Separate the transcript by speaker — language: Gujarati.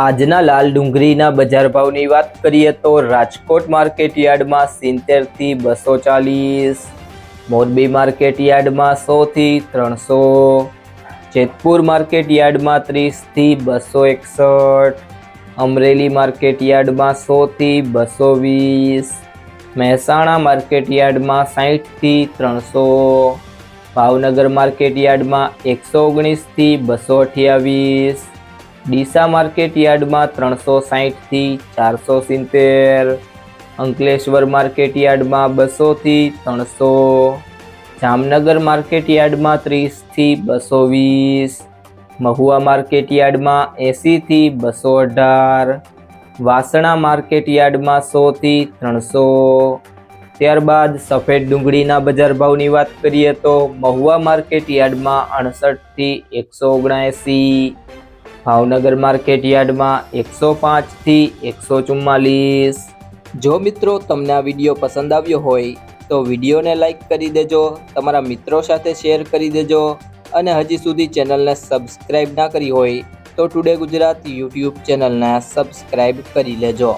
Speaker 1: આજના લાલ ડુંગળીના બજાર ભાવની વાત કરીએ તો રાજકોટ માર્કેટ યાર્ડમાં સિત્તેરથી બસો ચાલીસ, મોરબી માર્કેટ યાર્ડમાં સો થી ત્રણસો, જેતપુર માર્કેટ યાર્ડમાં ત્રીસથી બસો એકસઠ, અમરેલી માર્કેટ યાર્ડમાં સો થી બસો વીસ, મહેસાણા માર્કેટ યાર્ડમાં સાહીઠથી ત્રણસો, ભાવનગર માર્કેટ યાર્ડમાં એકસો ઓગણીસથી બસો અઠ્યાવીસ ડીસા માર્કેટ યાર્ડમાં ત્રણસો સાહીઠથી ચારસો સિત્તેર, અંકલેશ્વર માર્કેટ યાર્ડમાં બસોથી ત્રણસો, જામનગર માર્કેટ યાર્ડમાં ત્રીસથી બસો વીસ, મહુવા માર્કેટ યાર્ડમાં એંસીથી બસો અઢાર, વાસણા માર્કેટ યાર્ડમાં સોથી ત્રણસો. ત્યારબાદ સફેદ ડુંગળીના બજાર ભાવની વાત કરીએ તો મહુવા માર્કેટ યાર્ડમાં અડસઠથી એકસો ઓગણએંસી ભાવનગર માર્કેટ યાર્ડમાં એકસો પાંચથી એકસો ચુમ્માલીસ. જો મિત્રો તમને આ વીડિયો પસંદ આવ્યો હોય, તો વિડીયોને લાઈક કરી દેજો, તમારા મિત્રો સાથે શેર કરી દેજો અને હજી સુધી ચેનલને સબસ્ક્રાઈબ ના કરી હોય, તો ટુડે ગુજરાત યુટ્યુબ ચેનલને સબસ્ક્રાઈબ કરી લેજો.